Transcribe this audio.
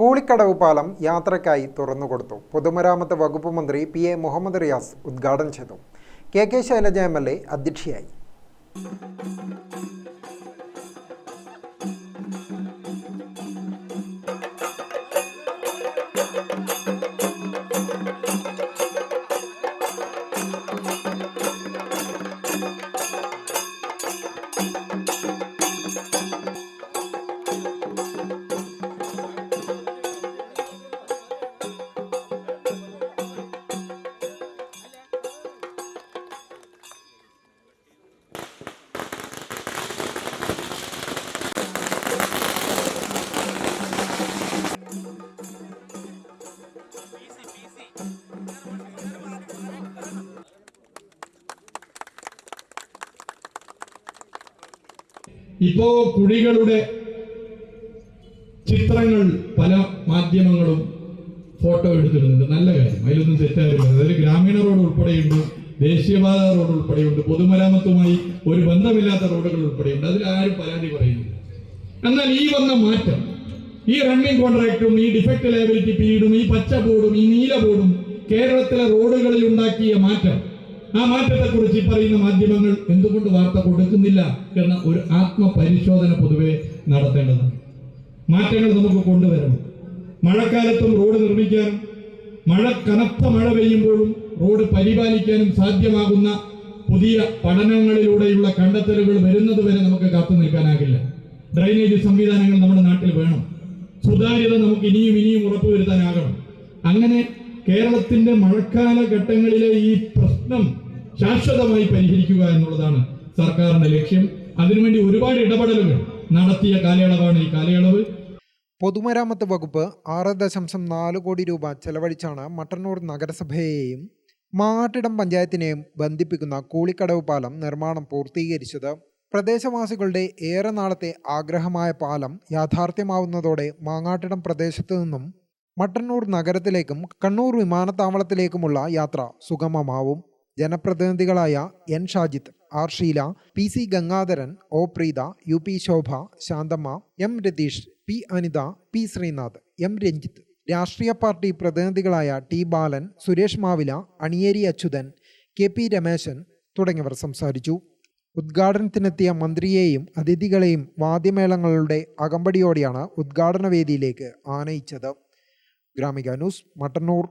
കൂളിക്കടവ് പാലം യാത്രയ്ക്കായി തുറന്നുകൊടുത്തു പൊതുമരാമത്ത് വകുപ്പ് മന്ത്രി പി എ മുഹമ്മദ് റിയാസ് ഉദ്ഘാടനം ചെയ്തു. K K Shailaja M L A അധ്യക്ഷയായി. ഇപ്പോ കുഴികളുടെ ചിത്രങ്ങൾ പല മാധ്യമങ്ങളും ഫോട്ടോ എടുത്തിടുന്നുണ്ട്. നല്ല കാര്യം. അതിലൊന്നും തെറ്റാറില്ല അതായത് ഗ്രാമീണ റോഡ് ഉൾപ്പെടെയുണ്ട് ദേശീയപാത റോഡ് ഉൾപ്പെടെയുണ്ട് പൊതുമരാമത്തുമായി ഒരു ബന്ധമില്ലാത്ത റോഡുകൾ ഉൾപ്പെടെയുണ്ട്. അതിൽ ആരും പരാതി പറയുന്നില്ല. എന്നാൽ ഈ വന്ന മാറ്റം ഈ റണ്ണിംഗ് കോൺട്രാക്റ്റും ഈ ഡിഫക്ട് ലയബിലിറ്റി പീരീഡും ഈ പച്ച ബോർഡും ഈ നീല ബോർഡും കേരളത്തിലെ റോഡുകളിൽ ഉണ്ടാക്കിയ മാറ്റം ആ മാറ്റത്തെക്കുറിച്ച് ഈ പറയുന്ന മാധ്യമങ്ങൾ എന്തുകൊണ്ട് വാർത്ത കൊടുക്കുന്നില്ല എന്ന ഒരു ആത്മപരിശോധന പൊതുവെ നടത്തേണ്ടതാണ്. മാറ്റങ്ങൾ നമുക്ക് കൊണ്ടുവരണം. മഴക്കാലത്തും റോഡ് നിർമ്മിക്കാനും മഴ കനത്ത മഴ പെയ്യുമ്പോഴും റോഡ് പരിപാലിക്കാനും സാധ്യമാകുന്ന പുതിയ പഠനങ്ങളിലൂടെയുള്ള കണ്ടെത്തലുകൾ വരുന്നത് വരെ നമുക്ക് കാത്തു നിൽക്കാനാകില്ല. ഡ്രൈനേജ് സംവിധാനങ്ങൾ നമ്മുടെ നാട്ടിൽ വേണം. സുതാര്യത നമുക്ക് ഇനിയും ഇനിയും ഉറപ്പുവരുത്താനാകണം. അങ്ങനെ കേരളത്തിന്റെ മഴക്കാല ഘട്ടങ്ങളിലെ ഈ പ്രശ്നം ശാശ്വതമായി പരിഹരിക്കുക എന്നുള്ളതാണ് സർക്കാരിന്റെ ലക്ഷ്യം. അതിനുവേണ്ടി ഒരുപാട് ഇടപെടലുകൾ നടത്തിയ കാലയളവാണ് ഈ കാലയളവ്. പൊതുമരാമത്ത് വകുപ്പ് ആറ് ദശാംശം നാല് കോടി രൂപ ചെലവഴിച്ചാണ് മട്ടന്നൂർ നഗരസഭയെയും മാട്ടിടം പഞ്ചായത്തിനെയും ബന്ധിപ്പിക്കുന്ന കൂളിക്കടവ് പാലം നിർമ്മാണം പൂർത്തീകരിച്ചത്. പ്രദേശവാസികളുടെ ഏറെ നാളത്തെ ആഗ്രഹമായ പാലം യാഥാർത്ഥ്യമാവുന്നതോടെ മാങ്ങാട്ടിടം പ്രദേശത്തു നിന്നും മട്ടന്നൂർ നഗരത്തിലേക്കും കണ്ണൂർ വിമാനത്താവളത്തിലേക്കുമുള്ള യാത്ര സുഗമമാവും. ജനപ്രതിനിധികളായ N. Shajith R. Sheela P. C. Gangadharan O. Preetha U. P. Shobha Shanthamma M. Ratheesh P. Anitha P. Sreenath M. Ranjith. രാഷ്ട്രീയ party പ്രതിനിധികളായ T. Balan Suresh Mavila Aniyeri Achuthan K. P. Rameshan തുടങ്ങിയവർ സംസാരിച്ചു. ഉദ്ഘാടനത്തിനെത്തിയ മന്ത്രിയെയും അതിഥികളെയും വാദ്യമേളങ്ങളുടെ അകമ്പടിയോടെയാണ് ഉദ്ഘാടന വേദിയിലേക്ക് ആനയിച്ചത്. Gramika news Mattannur.